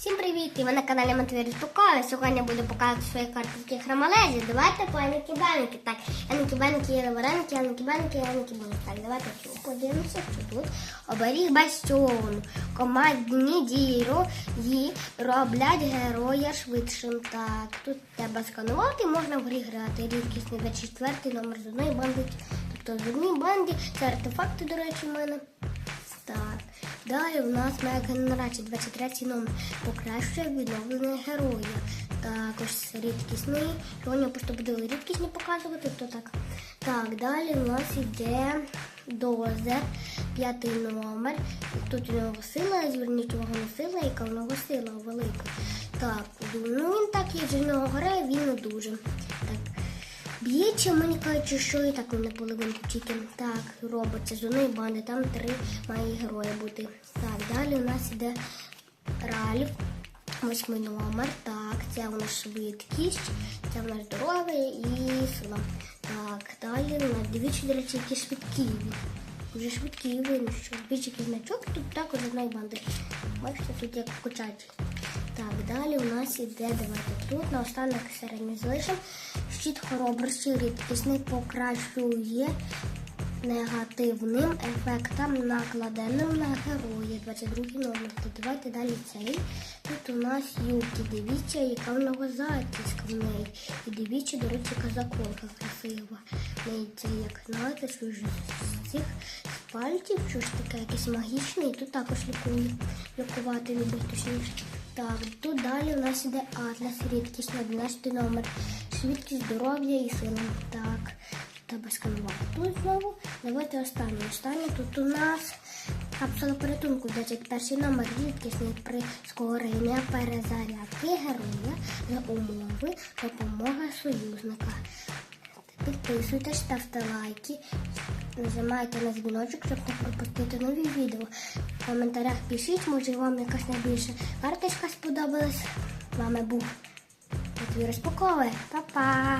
Всім привіт! І ви на каналі Матвій Розпаковує. Сьогодні буду показувати свої картинки хромалезі. Давайте паніки баники. Так, Яники баники, є вареники, Яники баники, Яники баники. Так, давайте подивимося, що тут. Оберіг бастіону. Командні дії роблять героя швидшим. Так, тут треба сканувати, можна в грі грати. Рідкісний 24 номер з одної банди. Тобто з однієї банди. Це артефакти, до речі, в мене. Так. Далі у нас генерація 23 номер покращує відновлення героя. Також рідкісний. Сьогодні просто буде рідкісні показувати, то так. Так, далі у нас йде дозер, п'ятий номер. Тут у нього сила, зверніть увагу на сила, яка у нього сила велика. Так, ну він так і з нього грає, він не дуже. Так. Б'ється, мені кажуть, що і так не половинку тільки. Так, робиться з одної банди, там три має герої бути. Так, далі у нас іде Ральф, восьмий номер. Так, це у нас швидкість, це у нас здоров'я і сила. Так, далі у нас дивіться, до речі, які швидкі. Вже швидкі що двічі який значок, тут також з одної банди. Бачите, тут як кучать. Так, далі у нас іде, давайте тут, на останок середньо залишимо. Щит хоробрості рідкісний покращує негативним ефектом, накладеним на героя. 22 номер. Давайте далі цей. Тут у нас юки. Дивіться, яка в нього затиска в неї. І дивіться, до речі, яка красива. В неї це як що з цих пальців, що ж таке якесь магічне, і тут також лікує. Лікувати любить точніше. Так, тут далі у нас іде Атлас, рідкість 11 номер. Швидкість здоров'я і сила. Так, треба сканувати. Тут знову. Давайте останнє. Останнє тут у нас капсула порятунку, 21 номер, рідкісний прискорення перезарядки героя за умови допомога союзника. Підписуйтесь, ставте лайки, нажимайте на дзвіночок, щоб не пропустити нові відео. В коментарях пишіть, може вам якась найбільша карточка сподобалась. З вами був Матвій Розпаковує. Па-па!